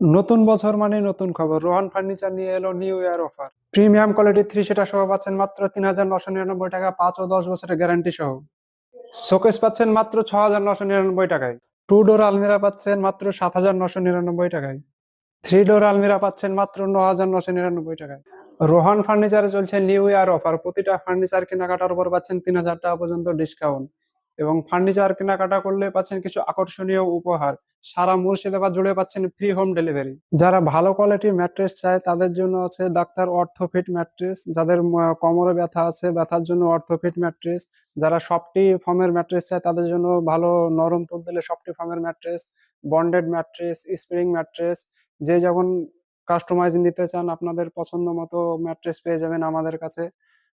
নতুন বছর মানে নতুন খবর। রোহান ফার্নিচার নিয়ে এলো new year offer premium quality three সেটা সহ পাচ্ছেন মাত্র তিন হাজার নশো নিরানব্বই টাকা, পাঁচ ও দশ বছরের গ্যারান্টি সহ। শোকেস পাচ্ছেন মাত্র ছ হাজার নশো নিরানব্বই টাকায়। টু ডোর আলমিরা পাচ্ছেন মাত্র সাত হাজার নশো নিরানব্বই টাকায়। থ্রি ডোর আলমিরা পাচ্ছেন মাত্র ন হাজার নশো নিরানব্বই টাকায়। রোহান ফার্নিচারে চলছে নিউ ইয়ার অফার প্রতিটা ফার্নিচার কেনাকাটার উপর পাচ্ছেন তিন হাজার টাকা পর্যন্ত ডিসকাউন্ট এবং ফার্নিচার কেনাকাটা করলে পাচ্ছেন কিছু আকর্ষণীয় উপহার। সারা মুর্শিদাবাদ জুড়ে পাচ্ছেন ফ্রি হোম ডেলিভারি যারা ভালো কোয়ালিটির ম্যাট্রেস চায়, তাদের জন্য আছে ডাক্তার অর্থোফিট ম্যাট্রেস যাদের কোমরে ব্যথা আছে, ব্যথার জন্য অর্থোফিট ম্যাট্রেস যারা সফটি ফর্মের ম্যাট্রেস চায়, তাদের জন্য ভালো নরম তুলতুলে সফটি ফর্মের mattress bonded mattress spring mattress যে যখন কাস্টমাইজ নিতে চান, আপনাদের পছন্দ মতো ম্যাট্রেস পেয়ে যাবেন আমাদের কাছে।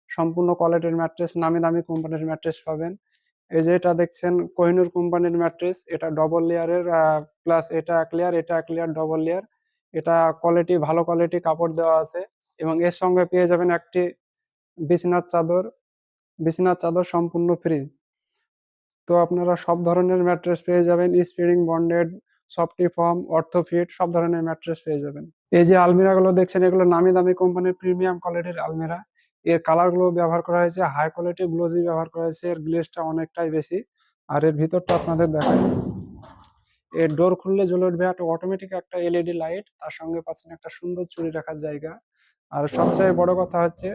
সম্পূর্ণ কোয়ালিটির ম্যাট্রেস নামি দামি কোম্পানির ম্যাট্রেস পাবেন। এই যে এটা দেখছেন, কোহিনুর কোম্পানির ম্যাট্রেস এটা ডবল লেয়ারের প্লাস এটা এক লেয়ার এটা এক লেয়ার ডবল লেয়ার এটা কোয়ালিটি ভালো কোয়ালিটি কাপড় দেওয়া আছে এবং এর সঙ্গে পেয়ে যাবেন একটি বিছানার চাদর। বিছানার চাদর সম্পূর্ণ ফ্রি তো আপনারা সব ধরনের ম্যাট্রেস পেয়ে যাবেন spring bonded Softy foam Orthofit সব ধরনের ম্যাট্রেস পেয়ে যাবেন। এই যে আলমিরা গুলো দেখছেন, এগুলো নামি দামি কোম্পানির প্রিমিয়াম কোয়ালিটির আলমিরা। এর কালারগুলো ব্যবহার করা হয়েছে হাই কোয়ালিটি গ্লোজি ব্যবহার করা হয়েছে, এর গ্লেজটা অনেকটাই বেশি। আর এর ভিতরটা আপনাদের দেখাই। এর ডোর খুললে জ্বলে উঠবে একটা অটোমেটিক একটা এলইডি লাইট তার সঙ্গে পাচ্ছেন একটা সুন্দর চুরি রাখার জায়গা। আর সবচেয়ে বড় কথা হচ্ছে,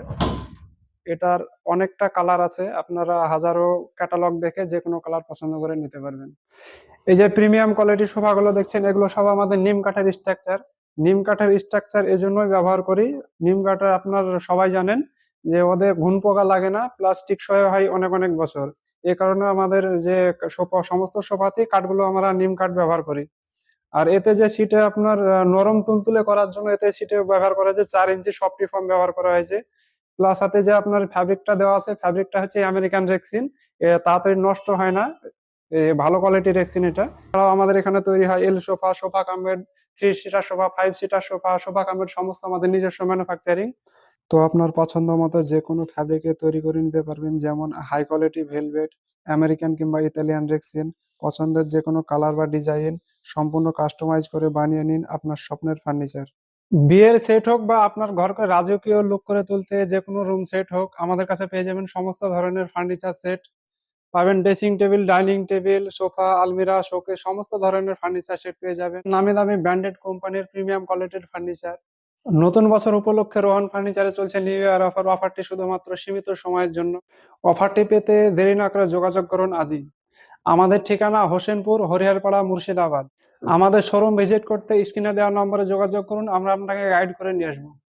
এটার অনেকটা কালার আছে, আপনারা হাজারো ক্যাটালগ দেখে যে কোনো কালার পছন্দ করে নিতে পারবেন। এই যে প্রিমিয়াম কোয়ালিটির সোফাগুলো দেখছেন, এগুলো সব আমাদের নিম কাঠের স্ট্রাকচার নিম কাঠের স্ট্রাকচার এজন্যই ব্যবহার করি। নিম কাঠের আপনার সবাই জানেন যে ওদের ঘুন পোকা লাগে না প্লাস্টিক সহায় হয় অনেক অনেক বছর। এই কারণে আমাদের যে সোফা সমস্ত সোফাতেই কাঠগুলো আমরা নিম কাঠ ব্যবহার করি। আর এতে যে সিটে আপনার নরম তুলতুলে করার জন্য এতে সিটে ব্যবহার করা হয়েছে চার ইঞ্চি সফটি ফর্ম ব্যবহার করা হয়েছে। প্লাস সাথে যে আপনার ফ্যাব্রিকটা দেওয়া আছে ফ্যাব্রিকটা হচ্ছে আমেরিকান রেক্সিন তাড়াতাড়ি নষ্ট হয় না এ, ভালো কোয়ালিটির রেক্সিন এটা। এছাড়াও আমাদের এখানে তৈরি হয় L sofa sofa cum bed three seater sofa five seater sofa sofa cum bed সমস্ত আমাদের নিজস্ব ম্যানুফ্যাকচারিং তো আপনার পছন্দ মতো যে কোনো ফ্যাব্রিকে তৈরি করে নিতে পারবেন, যেমন হাই কোয়ালিটি ভেলভেট আমেরিকান কিংবা ইতালিয়ান রেক্সিন পছন্দের যে কোনো কালার বা ডিজাইন সম্পূর্ণ কাস্টমাইজ করে বানিয়ে নিন আপনার স্বপ্নের ফার্নিচার বিয়ের সেট হোক বা আপনার ঘরকে রাজকীয় লুক করে তুলতে যে কোনো রুম সেট হোক, আমাদের কাছে পেয়ে যাবেন সমস্ত ধরনের ফার্নিচার সেট পাবেন dressing table dining table sofa আলমিরা শোকে সমস্ত ধরনের ফার্নিচার সেট পেয়ে যাবেন। নামি দামি ব্র্যান্ডেড কোম্পানির প্রিমিয়াম কোয়ালিটির ফার্নিচার নতুন বছর উপলক্ষে রোহন ফার্নিচারে চলছে নিউ ইয়ার অফার অফারটি শুধুমাত্র সীমিত সময়ের জন্য। অফারটি পেতে দেরি না করে যোগাযোগ করুন আজই আমাদের ঠিকানা হোসেনপুর হরিহরপাড়া মুর্শিদাবাদ। আমাদের শোরুম ভিজিট করতে স্ক্রিনে দেওয়া নম্বরে যোগাযোগ করুন। আমরা আপনাকে গাইড করে নিয়ে আসব।